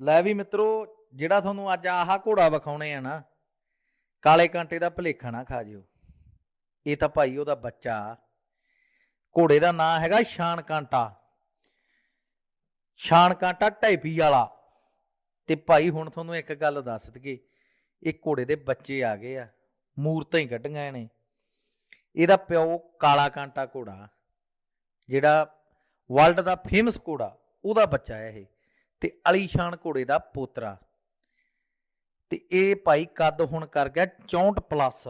ਲੈ ਵੀ ਮਿੱਤਰੋ, ਜਿਹੜਾ ਤੁਹਾਨੂੰ ਅੱਜ ਆਹ ਘੋੜਾ ਵਿਖਾਉਣੇ ਆ ਨਾ, ਕਾਲੇ ਕਾਂਟੇ ਦਾ ਭਲੇਖਾ ਨਾ ਖਾ ਜਿਓ। ਇਹ ਤਾਂ ਭਾਈ ਉਹਦਾ ਬੱਚਾ। ਘੋੜੇ ਦਾ ਨਾਂ ਹੈਗਾ ਸ਼ਾਨ ਕਾਂਟਾ। ਸ਼ਾਨ ਕਾਂਟਾ ਟੈਪੀ ਵਾਲਾ। ਤੇ ਭਾਈ ਹੁਣ ਤੁਹਾਨੂੰ ਇੱਕ ਗੱਲ ਦੱਸ ਦਈਏ, ਇਹ ਘੋੜੇ ਦੇ ਬੱਚੇ ਆ ਗਏ ਆ, ਮੂਰਤਾਂ ਹੀ ਕੱਢੀਆਂ ਨੇ। ਇਹਦਾ ਪਿਓ ਕਾਲਾ ਕਾਂਟਾ ਘੋੜਾ, ਜਿਹੜਾ ਵਰਲਡ ਦਾ ਫੇਮਸ ਘੋੜਾ, ਉਹਦਾ ਬੱਚਾ ਹੈ ਇਹ। ਤੇ ਅਲੀਸ਼ਾਨ ਘੋੜੇ ਦਾ ਪੋਤਰਾ। ਤੇ ਇਹ ਭਾਈ ਕੱਦ ਹੁਣ ਕਰ ਗਿਆ 64 ਪਲੱਸ।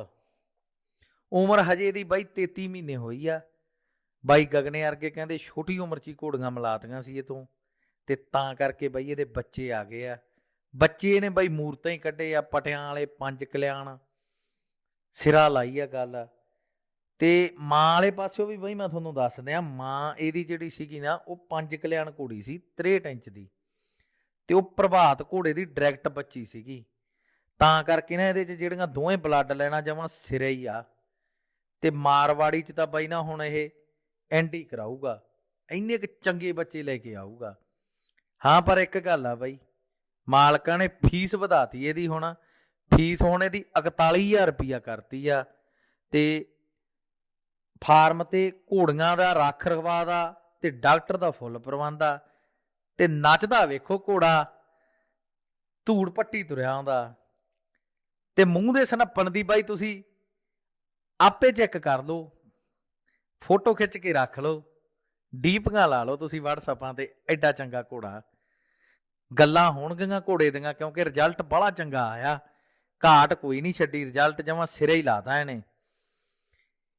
ਉਮਰ ਹਜੇ ਦੀ ਬਾਈ 33 ਮਹੀਨੇ ਹੋਈ ਆ। ਬਾਈ ਗਗਨੇ ਅਰਗੇ ਕਹਿੰਦੇ ਛੋਟੀ ਉਮਰ 'ਚ ਹੀ ਘੋੜੀਆਂ ਮਿਲਾਤੀਆਂ ਸੀ ਇਹ ਤੋਂ। ਤੇ ਤਾਂ ਕਰਕੇ ਬਾਈ ਇਹਦੇ ਬੱਚੇ ਆ ਗਏ ਆ। ਬੱਚੇ ਨੇ ਬਾਈ ਮੂਰਤਾਂ ਹੀ ਕੱਢੇ ਆ, ਪਟਿਆਂ ਵਾਲੇ ਪੰਜ ਕਲਿਆਣ। ਸਿਰਾ ਲਾਈ ਆ ਗੱਲ। ਤੇ ਮਾਂ ਵਾਲੇ ਪਾਸਿਓ ਵੀ ਬਈ ਮੈਂ ਤੁਹਾਨੂੰ ਦੱਸ ਦਿਆਂ, ਮਾਂ ਇਹਦੀ ਜਿਹੜੀ ਸੀਗੀ ਨਾ ਉਹ ਪੰਜ ਕਲਿਆਣ ਘੋੜੀ ਸੀ 63 ਇੰਚ ਦੀ। ਤੇ ਉਹ ਪ੍ਰਭਾਤ ਘੋੜੇ ਦੀ ਡਾਇਰੈਕਟ ਬੱਚੀ ਸੀਗੀ। ਤਾਂ ਕਰਕੇ ਨਾ ਇਹਦੇ 'ਚ ਜਿਹੜੀਆਂ ਦੋਵੇਂ ਬਲੱਡ ਲੈਣਾ ਜਮਾਂ ਸਿਰੇ ਹੀ ਆ। ਤੇ ਮਾਰਵਾੜੀ 'ਚ ਤਾਂ ਬਾਈ ਨਾ ਹੁਣ ਇਹ ਐਂਡੀ ਕਰਾਊਗਾ। ਇੰਨੇ ਕੁ ਚੰਗੇ ਬੱਚੇ ਲੈ ਕੇ ਆਊਗਾ। ਹਾਂ, ਪਰ ਇੱਕ ਗੱਲ ਆ ਬਾਈ, ਮਾਲਕਾਂ ਨੇ ਫੀਸ ਵਧਾਤੀ ਇਹਦੀ ਹੁਣ। ਫੀਸ ਹੁਣ ਇਹਦੀ 41000 ਰੁਪਿਆ ਕਰਤੀ ਆ। ਤੇ ਫਾਰਮ ਤੇ ਘੋੜੀਆਂ ਦਾ ਰੱਖ ਰਖਵਾ ਦਾ ਤੇ ਡਾਕਟਰ ਦਾ ਫੁੱਲ ਪ੍ਰਬੰਧ ਆ। ਤੇ ਨੱਚਦਾ ਵੇਖੋ ਘੋੜਾ, ਧੂੜ ਪੱਟੀ ਤੁਰਿਆ ਆਉਂਦਾ। ਤੇ ਮੂੰਹ ਦੇ ਸਨੱਪਣ ਦੀ ਬਾਈ ਤੁਸੀਂ ਆਪੇ ਚੈੱਕ ਕਰ ਲਓ, ਫੋਟੋ ਖਿੱਚ ਕੇ ਰੱਖ ਲਓ, ਡੀਪੀਆਂ ਲਾ ਲਓ ਤੁਸੀਂ WhatsAppaਂ ਤੇ, ਐਡਾ ਚੰਗਾ ਘੋੜਾ। ਗੱਲਾਂ ਹੋਣਗੀਆਂ ਘੋੜੇ ਦੀਆਂ ਕਿਉਂਕਿ ਰਿਜ਼ਲਟ ਬੜਾ ਚੰਗਾ ਆਇਆ। ਘਾਟ ਕੋਈ ਨਹੀਂ ਛੱਡੀ ਰਿਜ਼ਲਟ ਜਮਾ ਸਿਰੇ ਹੀ ਲਾਤਾ ਇਹਨੇ।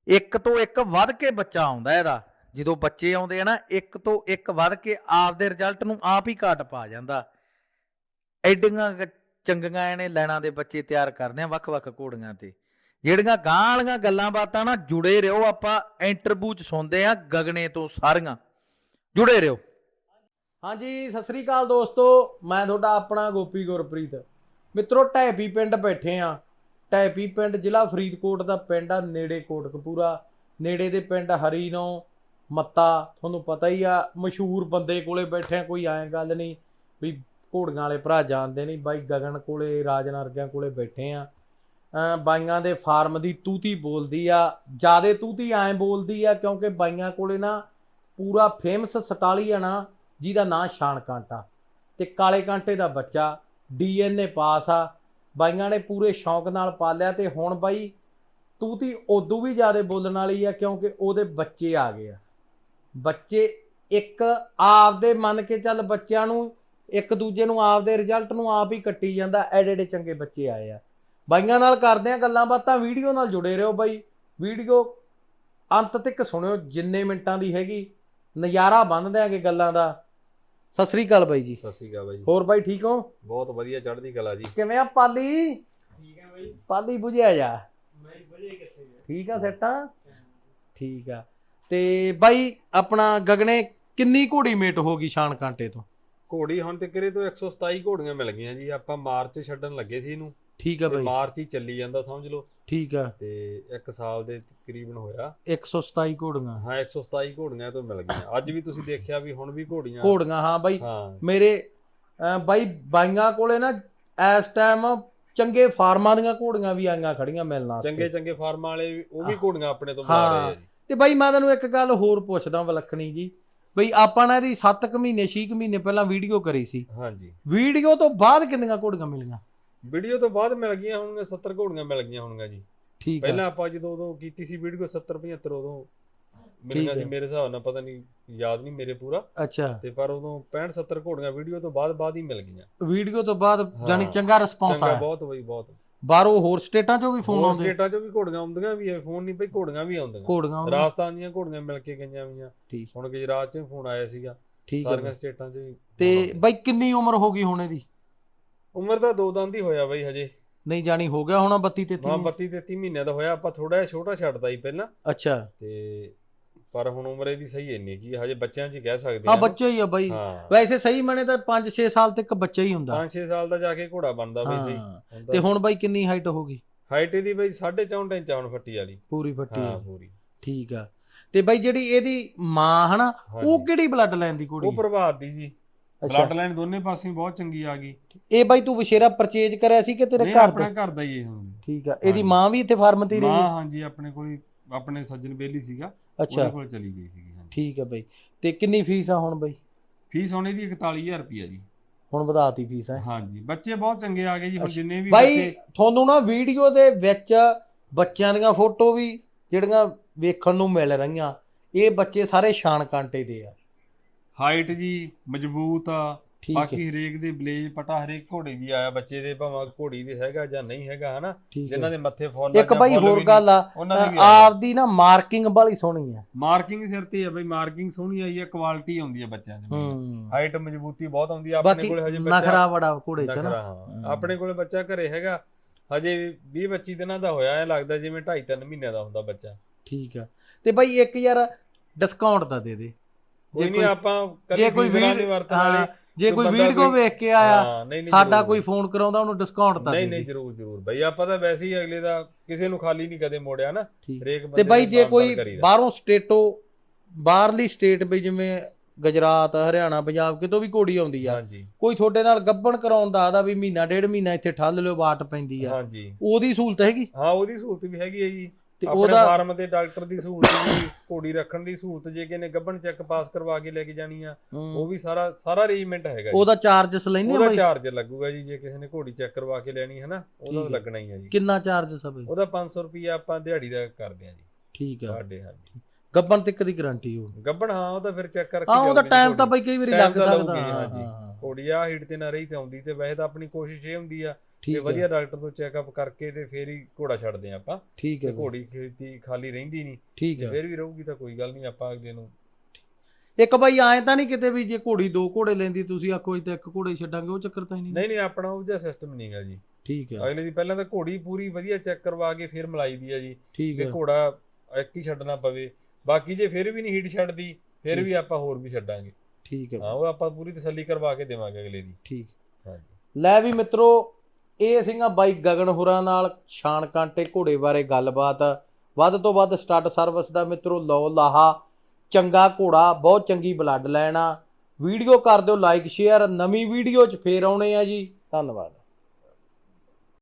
ਇੱਕ ਤੋਂ ਇੱਕ ਵੱਧ ਕੇ ਬੱਚਾ ਆਉਂਦਾ ਇਹਦਾ। ਜਦੋਂ ਬੱਚੇ ਆਉਂਦੇ ਆ ਨਾ, ਇੱਕ ਤੋਂ ਇੱਕ ਵੱਧ ਕੇ ਆਪਦੇ ਰਿਜ਼ਲਟ ਨੂੰ ਆਪ ਹੀ ਘਾਟ ਪਾ ਜਾਂਦਾ। ਐਡੀਆਂ ਚੰਗੀਆਂ ਇਹਨੇ ਲੈਣਾ ਦੇ ਬੱਚੇ ਤਿਆਰ ਕਰਦੇ ਆ ਵੱਖ-ਵੱਖ ਘੋੜੀਆਂ ਤੇ। ਜਿਹੜੀਆਂ ਗਾਂ ਵਾਲੀਆਂ ਗੱਲਾਂ ਬਾਤਾਂ ਨਾ ਜੁੜੇ ਰਹੋ, ਆਪਾਂ ਇੰਟਰਵਿਊ ਚ ਸੁਣਦੇ ਆ ਗਗਨੇ ਤੋਂ ਸਾਰੀਆਂ। ਜੁੜੇ ਰਹੋ। ਹਾਂਜੀ, ਸਤਿ ਸ੍ਰੀ ਅਕਾਲ ਦੋਸਤੋ, ਮੈਂ ਤੁਹਾਡਾ ਆਪਣਾ ਗੋਪੀ ਗੁਰਪ੍ਰੀਤ। ਮਿੱਤਰੋ, ਟੈਪੀ ਪਿੰਡ ਬੈਠੇ ਆ। ਟੈਪੀ ਪਿੰਡ ਜ਼ਿਲ੍ਹਾ ਫਰੀਦਕੋਟ ਦਾ ਪਿੰਡ ਆ, ਨੇੜੇ ਕੋਟਕਪੂਰਾ। ਨੇੜੇ ਦੇ ਪਿੰਡ ਹਰੀਨੋ ਮੱਤਾ, ਤੁਹਾਨੂੰ ਪਤਾ ਹੀ ਆ, ਮਸ਼ਹੂਰ ਬੰਦੇ ਕੋਲੇ ਬੈਠੇ ਆ, ਕੋਈ ਐਂ ਗੱਲ ਨਹੀਂ ਵੀ ਘੋੜੀਆਂ ਵਾਲੇ ਭਰਾ ਜਾਣਦੇ ਨਹੀਂ, ਬਾਈ ਗਗਨ ਕੋਲੇ ਰਾਜਨ ਵਰਗਿਆਂ ਕੋਲੇ ਬੈਠੇ ਆ। ਬਾਈਆਂ ਦੇ ਫਾਰਮ ਦੀ ਤੂਤੀ ਬੋਲਦੀ ਆ, ਜਿਆਦੇ ਤੂਤੀ ਐਂ ਬੋਲਦੀ ਆ, ਕਿਉਂਕਿ ਬਾਈਆਂ ਕੋਲੇ ਨਾ ਪੂਰਾ ਫੇਮਸ ਸਟਾਲੀ ਆ ਨਾ ਜਿਹਦਾ ਨਾਂ ਸ਼ਾਨ ਕਾਂਟਾ ਤੇ ਕਾਲੇ ਕਾਂਟੇ ਦਾ ਬੱਚਾ, ਡੀਐਨਏ ਪਾਸ ਆ। ਬਾਈਆਂ ਨੇ ਪੂਰੇ ਸ਼ੌਂਕ ਨਾਲ ਪਾਲਿਆ ਤੇ ਹੁਣ ਬਾਈ ਤੂਤੀ ਉਦੋਂ ਵੀ ਜ਼ਿਆਦਾ ਬੋਲਣ ਵਾਲੀ ਆ, ਕਿਉਂਕਿ ਉਹਦੇ ਬੱਚੇ ਆ ਗਏ ਆ। ਬੱਚੇ ਇੱਕ ਆਪਦੇ ਮੰਨ ਕੇ ਚੱਲ ਬੱਚਿਆਂ ਨੂੰ ਇੱਕ ਦੂਜੇ ਨੂੰ ਆਪਦੇ ਰਿਜ਼ਲਟ ਨੂੰ ਆਪ ਹੀ ਕੱਟੀ ਜਾਂਦਾ ਐਡੇ ਐਡੇ ਚੰਗੇ ਬੱਚੇ ਆਏ ਆ। ਬਾਈਆਂ ਨਾਲ ਕਰਦੇ ਆ ਗੱਲਾਂ ਬਾਤਾਂ ਵੀਡੀਓ ਨਾਲ ਜੁੜੇ ਰਹੋ ਬਾਈ। ਵੀਡੀਓ ਅੰਤ ਤੱਕ ਸੁਣਿਓ ਜਿੰਨੇ ਮਿੰਟਾਂ ਦੀ ਹੈਗੀ ਨਜ਼ਾਰਾ ਬੰਨ ਦਿਆਂਗੇ ਗੱਲਾਂ ਦਾ। ਸਤਿ ਸ੍ਰੀ ਅਕਾਲ ਬਾਈ ਜੀ। ਸਤਿ ਸ਼੍ਰੀ ਅਕਾਲ ਬਾਈ ਹੋਰ ਬਾਈ ਠੀਕ ਹੋ? ਬਹੁਤ ਵਧੀਆ ਚੜ੍ਹਦੀ ਕਲਾ ਜੀ। ਕਿਵੇਂ ਆ ਪਾਲੀ? ਠੀਕ ਹੈ ਬਾਈ। ਪਾਲੀ ਬੁਝਿਆ ਜਾ। ਮੈਂ ਬਜੇ ਕਿੱਥੇ ਠੀਕ ਆ ਸੈਟਾਂ? ਠੀਕ ਆ। ਤੇ ਬਾਈ ਆਪਣਾ ਗਗਨੇ ਕਿੰਨੀ ਘੋੜੀ ਮੇਟ ਹੋ ਗਈ ਸ਼ਾਨ ਕਾਂਟੇ ਤੋਂ? ਘੋੜੀ ਹੁਣ ਤੇ ਕਰੇ ਤੋਂ 127 ਘੋੜੀਆਂ ਮਿਲ ਗਈਆਂ ਜੀ ਆਪਾਂ ਮਾਰਚ ਛੱਡਣ ਲੱਗੇ ਸੀ ਇਹਨੂੰ। ਠੀਕ ਆ ਤੇ ਬਾਈ। ਮਾਰਚ ਹੀ ਚੱਲੀ ਜਾਂਦਾ ਸਮਝ ਲਓ। ਠੀਕ ਆ। ਤੇ 1 ਸਾਲ ਦੇ ਤਕਰੀਬਨ ਹੋਇਆ। 127 ਘੋੜੀਆਂ। ਹਾਂ 127 ਘੋੜੀਆਂ ਤੋਂ ਮਿਲ ਗਈਆਂ। ਅੱਜ ਵੀ ਤੁਸੀਂ ਦੇਖਿਆ ਵੀ ਹੁਣ ਵੀ ਘੋੜੀਆਂ। ਘੋੜੀਆਂ ਹਾਂ ਬਾਈ। ਹਾਂ। ਮੇਰੇ ਅਹ ਬਾਈ ਬਾਈਆਂ ਕੋਲੇ ਨਾ ਇਸ ਟਾਈਮ ਚੰਗੇ ਫਾਰਮਾਂ ਦੀਆਂ ਘੋੜੀਆਂ ਵੀ ਆਈਆਂ ਖੜੀਆਂ ਮਿਲਣ ਵਾਸਤੇ। ਚੰਗੇ ਚੰਗੇ ਫਾਰਮਾਂ ਵਾਲੇ ਵੀ- ਉਹ ਵੀ। ਘੋੜੀਆਂ ਆਪਣੇ ਤੋਂ ਬੁਲਾ ਰਹੇ ਆ ਜੀ। ਤੇ ਬਾਈ ਮੈਂ ਤੁਹਾਨੂੰ ਇੱਕ ਗੱਲ ਹੋਰ ਪੁੱਛਦਾ ਵਿਲੱਖਣੀ ਜੀ। ਬਈ ਆਪਾਂ ਨੇ ਇਹਦੀ 7 ਕੁ ਮਹੀਨੇ 6 ਕੁ ਮਹੀਨੇ ਪਹਿਲਾਂ ਵੀਡੀਓ ਕਰੀ ਸੀ। ਹਾਂਜੀ। ਵੀਡੀਓ ਤੋਂ ਬਾਅਦ ਕਿੰਨੀਆਂ ਘੋੜੀਆਂ ਮਿਲੀਆਂ? ਵੀਡੀਓ ਤੋਂ ਬਾਅਦ ਮਿਲ ਗਈਆਂ ਹੋਣਗੀਆਂ 70 ਘੋੜੀਆਂ ਮਿਲ ਗਈਆਂ ਹੋਣਗੀਆਂ ਜੀ। ਠੀਕ ਆ। ਪਹਿਲਾਂ ਆਪਾਂ ਜਦੋਂ ਉਦੋਂ ਕੀਤੀ ਸੀ ਵੀਡੀਓ 70 75 ਉਦੋਂ ਮਿਲੀਆਂ ਸੀ ਹੈ। ਮੇਰੇ ਹਿਸਾਬ ਨਾਲ ਪਤਾ ਨਹੀਂ ਯਾਦ ਨਹੀਂ ਮੇਰੇ ਪੂਰਾ। ਅੱਛਾ। ਤੇ ਪਰ ਉਦੋਂ 65 70 ਘੋੜੀਆਂ ਵੀਡੀਓ ਤੋਂ ਬਾਅਦ ਬਾਅਦ ਹੀ ਮਿਲ ਗਈਆਂ। ਵੀਡੀਓ ਤੋਂ ਬਾਅਦ ਜਾਨੀ ਹਾਂ। ਚੰਗਾ ਰਿਸਪੌਂਸ ਚੰਗਾ ਆਇਆ। ਬਹੁਤ ਬਈ ਬਹੁਤ। ਬਾਹਰੋਂ ਹੋਰ ਸਟੇਟਾਂ ਚੋਂ ਵੀ ਫੋਨ ਹੋਰ ਆਉਂਦੇ ਸਟੇਟਾਂ 'ਚੋਂ ਵੀ ਘੋੜੀਆਂ ਆਉਂਦੀਆਂ ਵੀ ਐ ਫੋਨ ਨਹੀਂ ਪਈ ਘੋੜੀਆਂ ਵੀ ਆਉਂਦੀਆਂ। ਘੋੜੀਆਂ ਆਉਂਦੀਆਂ। ਰਾਜਸਥਾਨ ਦੀਆਂ ਘੋੜੀਆਂ ਮਿਲ ਕੇ ਗਈਆਂ ਵੀਆਂ। ਠੀਕ। ਹੁਣ ਗੁਜਰਾਤ 'ਚ ਫੋਨ ਆਇਆ ਸੀਗਾ। ਠੀਕ ਹੈ ਸਾਰੀਆਂ ਬਾਈ। ਸਟੇਟਾਂ 'ਚ ਵੀ ਤੇ phone ਆਉਂਦੇ। ਬਾਈ ਕਿੰਨੀ ਉਮਰ ਹੋ ਗਈ ਹੁਣ ਇਹਦੀ? ਉਮਰ ਤਾਂ ਦੋ ਦੰਦ ਹੀ ਹੋਇਆ ਬਈ ਹਜੇ। ਨਹੀਂ ਜਾਣੀ ਹੋ ਗਿਆ ਹੋਣਾ 32 ਹਾਂ 33 32 33 ਮਹੀਨਿਆਂ ਦਾ ਹੋਇਆ। ਆਪਾਂ ਥੋੜਾ ਜਿਹਾ ਛੋਟਾ ਛੱਡਦਾ ਸੀ ਪਹਿਲਾਂ। ਅੱਛਾ। ਤੇ ਪਰ ਹੁਣ ਉਮਰ ਇਹਦੀ ਸਹੀ ਇੰਨੀ ਕੀ ਹਜੇ ਬੱਚਿਆਂ 'ਚ ਹੀ ਕਹਿ ਸਕਦੇ ਹਾਂ। ਬੱਚਾ ਹੀ ਆ ਬਾਈ। ਹਾਂ। ਵੈਸੇ ਸਹੀ ਮਨੇ ਤਾਂ 5-6 ਸਾਲ ਤੱਕ ਬੱਚਾ ਹੀ ਹੁੰਦਾ। 5-6 ਸਾਲ ਦਾ ਜਾ ਕੇ ਘੋੜਾ ਬਣਦਾ ਬਈ ਸਹੀ। ਹਾਂ। ਤੇ ਹੁਣ ਬਾਈ ਕਿੰਨੀ ਹਾਈਟ ਹੋ ਗਈ? ਹਾਈਟ ਇਹਦੀ ਬਈ 4.5 ਇੰਚ ਆ ਹੁਣ ਫੱਟੀ ਵਾਲੀ। ਪੂਰੀ ਫੱਟੀ ਹਾਂ। ਪੂਰੀ। ਠੀਕ ਆ। ਤੇ ਬਾਈ ਜਿਹੜੀ ਇਹਦੀ ਮਾਂ ਹਨਾ ਉਹ ਹਾਂਜੀ। ਕਿਹੜੀ ਬਲੱਡ ਲਾਈਨ ਦੀ ਉਹ ਕੁੜੀ ਪ੍ਰਭਾਤ ਦੀ ਜੀ। ਅੱਛਾ। ਬਲੱਡ ਲਾਈਨ ਦੋਨੇ ਪਾਸੇ ਬਹੁਤ ਚੰਗੀ ਆ ਗਈ। ਇਹ ਬਾਈ ਤੂੰ ਵਿਸ਼ੇਰਾ ਪਰਚੇਜ ਕਰਿਆ ਸੀ ਕਿ ਤੇਰੇ ਨਹੀਂ ਘਰ ਆਪਣਾ ਦੇ? ਘਰ ਦਾ ਹੀ ਇਹ ਹੁਣ। ਠੀਕ ਆ। ਇਹਦੀ ਹਾਂਜੀ। ਮਾਂ ਵੀ ਇੱਥੇ ਫਾਰਮ ਤੇ ਹੀ ਮਾਂ ਰਹੀ ਹਾਂਜੀ ਆਪਣੇ ਕੋਲ ਹੀ ਆਪਣੇ ਸੱਜਣ ਬੇਲੀ ਸੀਗਾ। ਅੱਛਾ। ਉਹਦੇ ਕੋਲ ਚਲੀ ਗਈ ਸੀਗੀ ਹਾਂਜੀ। ਠੀਕ ਆ ਬਾਈ। ਤੇ ਕਿੰਨੀ ਫੀਸ ਆ ਹੁਣ ਬਾਈ? ਫੀਸ ਹੁਣ ਇਹਦੀ 41000 ਰੁਪਿਆ ਜੀ। ਹੁਣ ਵਧਾਤੀ ਫੀਸ ਹੈ ਹਾਂਜੀ ਬੱਚੇ ਬਹੁਤ ਚੰਗੇ ਆ ਗਏ ਜੀ ਹੁਣ। ਜਿੰਨੇ ਵੀ ਬਾਈ ਬੱਚੇ ਤੁਹਾਨੂੰ ਨਾ ਵੀਡੀਓ ਦੇ ਵਿੱਚ ਬੱਚਿਆਂ ਦੀਆਂ ਫੋਟੋ ਵੀ ਜਿਹੜੀਆਂ ਵੇਖਣ ਨੂੰ ਮਿਲ ਰਹੀਆਂ ਇਹ ਬੱਚੇ ਸਾਰੇ ਸ਼ਾਨ ਕਾਂਟੇ ਦੇ ਆ। ਹਾਈਟ ਜੀ ਮਜ਼ਬੂਤ ਆ ਠੀਕ ਹੈ। ਬਾਕੀ ਹਰੇਕ ਦੇ ਬਲੇਜ ਪਟਾ ਹਰੇਕ ਘੋੜੀ ਦੀ ਆਇਆ ਬੱਚੇ ਦੇ ਭਾਵੇਂ ਘੋੜੀ ਦੇ ਹੈਗਾ ਜਾਂ ਨਹੀਂ ਹੈਗਾ ਹਨਾ? ਜਿਨ੍ਹਾਂ ਦੇ ਮੱਥੇ ਫੁੱਲ ਇੱਕ ਬਾਈ ਹੋਰ ਗੱਲ ਆ ਦੀ ਆਪਦੀ ਨਾ ਮਾਰਕਿੰਗ ਵਾਲੀ ਸੋਹਣੀ ਆ। ਮਾਰਕਿੰਗ ਸਿਰ ਤੇ ਆ ਬਈ ਮਾਰਕਿੰਗ ਸੋਹਣੀ ਆਈ ਹੈ ਕੁਆਲਿਟੀ ਆਉਂਦੀ ਹੈ ਬੱਚਿਆਂ ਦੀ ਹਾਈਟ ਮਜ਼ਬੂਤੀ ਬਹੁਤ ਆਉਂਦੀ ਆ ਆਪਣੇ ਕੋਲੇ ਹਜੇ ਬੱਚਾ ਨਖਰਾ ਬੜਾ ਘੋੜੇ ਚ ਨਾ। ਆਪਣੇ ਕੋਲੇ ਬੱਚਾ ਘਰੇ ਹੈਗਾ ਹਜੇ 20 25 ਦਿਨਾਂ ਦਾ ਹੋਇਆ ਐ ਲੱਗਦਾ ਜਿਵੇਂ 2.5 3 ਮਹੀਨਿਆਂ ਦਾ ਹੁੰਦਾ ਬੱਚਾ। ਠੀਕ ਆ। ਤੇ ਬਾਈ ਇੱਕ ਯਾਰ ਡਿਸਕਾਊਂਟ ਦੇ ਦੇ। ਕੋਈ ਨਹੀਂ ਕੋਈ- ਆਪਾਂ ਜੇ ਕਦੇ ਕੋਈ ਨਹੀਂ ਵਰਤਣ ਵਾਲੇ ਜੇ ਕੋਈ ਵੀਡੀਓ ਵੇਖ ਕੇ ਆਇਆ ਸਾਡਾ ਕੋਈ। ਫੋਨ ਕਰਾਉਂਦਾ ਉਹਨੂੰ ਡਿਸਕਾਊਂਟ ਤਾਂ ਨਹੀਂ ਨਹੀਂ ਜਰੂਰ ਜਰੂਰ। ਬਈ ਆਪਾਂ ਤਾਂ ਵੈਸੇ ਹੀ ਅਗਲੇ ਦਾ ਕਿਸੇ ਨੂੰ ਖਾਲੀ ਨਹੀਂ ਕਦੇ ਮੋੜਿਆ ਨਾ। ਹਰੇਕ ਤੇ ਬਾਈ ਜੇ ਕੋਈ। ਬਾਹਰੋਂ ਸਟੇਟੋ ਬਾਹਰਲੀ ਸਟੇਟ ਵੀ ਜਿਵੇਂ ਗੁਜਰਾਤ ਹਰਿਆਣਾ ਪੰਜਾਬ ਕਿਤੋਂ ਵੀ ਘੋੜੀ ਆਉਂਦੀ ਆ ਕੋਈ ਤੁਹਾਡੇ ਨਾਲ ਗੱਬਣ ਕਰਾਉਣ ਦਾ ਆਦਾ ਵੀ ਮਹੀਨਾ ਡੇਢ ਮਹੀਨਾ ਇੱਥੇ ਠੱਲ ਲਿਓ ਬਾਟ ਪੈਂਦੀ ਆ। ਹਾਂਜੀ। ਉਹਦੀ ਸਹੂਲਤ ਹੈਗੀ? ਹਾਂ ਉਹਦੀ ਸਹੂਲਤ ਵੀ ਹੈਗੀ ਹੈ ਜੀ। ਤੇ ਆਪਣੇ ਉਹਦਾ ਫਾਰਮ ਤੇ ਡਾਕਟਰ ਦੀ ਸਹੂਲਤ ਵੀ ਘੋੜੀ ਰੱਖਣ ਦੀ ਸਹੂਲਤ ਜੇ ਕਿਨੇ ਗੱਭਣ ਚੈੱਕ ਪਾਸ ਕਰਵਾ ਕੇ ਲੈ ਕੇ ਜਾਣੀ ਆ ਉਹ ਵੀ ਸਾਰਾ ਸਾਰਾ ਅਰੇਂਜਮੈਂਟ ਹੈਗਾ ਜੀ। ਉਹਦਾ ਚਾਰਜਸ ਲੈਣੇ ਉਹਦਾ ਬਾਈ? ਚਾਰਜ ਲੱਗੂਗਾ ਜੀ ਜੇ ਕਿਸੇ ਨੇ ਘੋੜੀ ਚੈੱਕ ਕਰਵਾ ਕੇ ਲੈਣੀ ਹੈ ਨਾ ਉਹਦਾ। ਲੱਗਣਾ ਹੀ ਹੈ ਜੀ। ਕਿੰਨਾ ਚਾਰਜਸ ਆ ਬਾਈ ਉਹਦਾ 500 ਰੁਪਿਆ ਆਪਾਂ ਦਿਹਾੜੀ ਦਾ ਕਰਦੇ ਆ ਜੀ। ਠੀਕ ਆ। ਸਾਡੇ ਹਾਂਜੀ। ਗੱਬਣ ਤੱਕ ਦੀ ਗਾਰੰਟੀ ਹੋ ਗੱਭਣ ਹਾਂ ਉਹਦਾ ਫਿਰ ਚੈੱਕ ਕਰਕੇ ਹਾਂ ਉਹਦਾ ਟਾਈਮ ਤਾਂ। ਬਾਈ ਕਈ ਵਾਰੀ ਲੱਗ ਸਕਦਾ। ਹਾਂ ਹਾਂ, ਘੋੜੀ ਆ ਹੀਟ ਤੇ ਨਾ ਰਹੀ ਤੇ ਆਉਂਦੀ ਤੇ ਵੈਸੇ ਤਾਂ ਆਪਣੀ ਕੋਸ਼ਿਸ਼ ਇਹ ਹੁੰਦੀ ਆ ਠੀਕ ਵਧੀਆ ਹੈ ਡਾਕਟਰ ਤੋਂ ਚੈੱਕਅਪ ਕਰਕੇ ਤੇ ਫੇਰ ਹੀ ਘੋੜਾ ਛੱਡਦੇ ਆ ਆਪਾਂ। ਠੀਕ ਹੈ ਤੇ ਬਾਈ, ਘੋੜੀ ਖੇਤੀ ਖਾਲੀ ਰਹਿੰਦੀ ਨਹੀਂ ਠੀਕ ਹੈ। ਫੇਰ ਵੀ ਰਹੂਗੀ ਤਾਂ ਕੋਈ ਗੱਲ ਨਹੀਂ ਆਪਾਂ ਅਗਲੇ ਨੂੰ ਇੱਕ ਬਾਈ ਆਏ ਤਾਂ ਨਹੀਂ ਕਿਤੇ ਵੀ ਜੇ ਘੋੜੀ ਦੋ ਘੋੜੇ ਲੈਂਦੀ ਤੁਸੀਂ ਆਖੋ ਇੱਥੇ ਇੱਕ ਘੋੜੇ ਛੱਡਾਂਗੇ ਉਹ ਚੱਕਰ ਤਾਂ ਹੀ ਨਹੀਂ। ਨਹੀਂ ਨਹੀਂ ਆਪਣਾ ਉਹ ਜਿਹਾ ਸਿਸਟਮ ਨਹੀਂਗਾ ਜੀ। ਠੀਕ ਹੈ। ਅਗਲੇ ਦੀ ਪਹਿਲਾਂ ਤਾਂ ਘੋੜੀ ਪੂਰੀ ਵਧੀਆ ਚੈੱਕ ਕਰਵਾ ਕੇ ਫਿਰ ਮਲਾਈ ਦੀ ਆ ਜੀ। ਠੀਕ ਕਿ ਹੈ। ਘੋੜਾ ਇੱਕ ਹੀ ਛੱਡਣਾ ਪਵੇ ਬਾਕੀ ਜੇ ਫਿਰ ਵੀ ਨਹੀਂ ਹੀਟ ਛੱਡਦੀ ਫਿਰ ਠੀਕ। ਵੀ ਆਪਾਂ ਹੋਰ ਵੀ ਛੱਡਾਂਗੇ। ਠੀਕ ਹੈ। ਹਾਂ ਉਹ ਆਪਾਂ ਪੂਰੀ ਤਸੱਲੀ ਕਰਵਾ ਕੇ ਦੇਵਾਂਗੇ ਅਗਲੇ ਦੀ। ਠੀਕ। ਹਾਂਜੀ। ਲੈ ਵੀ ਮਿੱਤਰੋ ਇਹ ਸਿੰਘਾਂ ਬਾਈ ਗਗਨ ਹੁਰਾਂ ਨਾਲ, ਸ਼ਾਨ ਕਾਂਟੇ ਘੋੜੇ ਬਾਰੇ ਗੱਲਬਾਤ। ਵੱਧ ਤੋਂ ਵੱਧ ਸਟੱਡ ਸਰਵਿਸ ਦਾ ਮਿੱਤਰੋ ਲਓ ਲਾਹਾ। ਚੰਗਾ ਘੋੜਾ, ਬਹੁਤ ਚੰਗੀ ਬਲੱਡ ਲਾਈਨ ਆ ਵੀਡੀਓ ਕਰ ਦਿਓ ਲਾਈਕ ਸ਼ੇਅਰ ਨਵੀਂ ਵੀਡੀਓ 'ਚ ਫੇਰ ਆਉਣੇ ਆ ਜੀ। ਧੰਨਵਾਦ।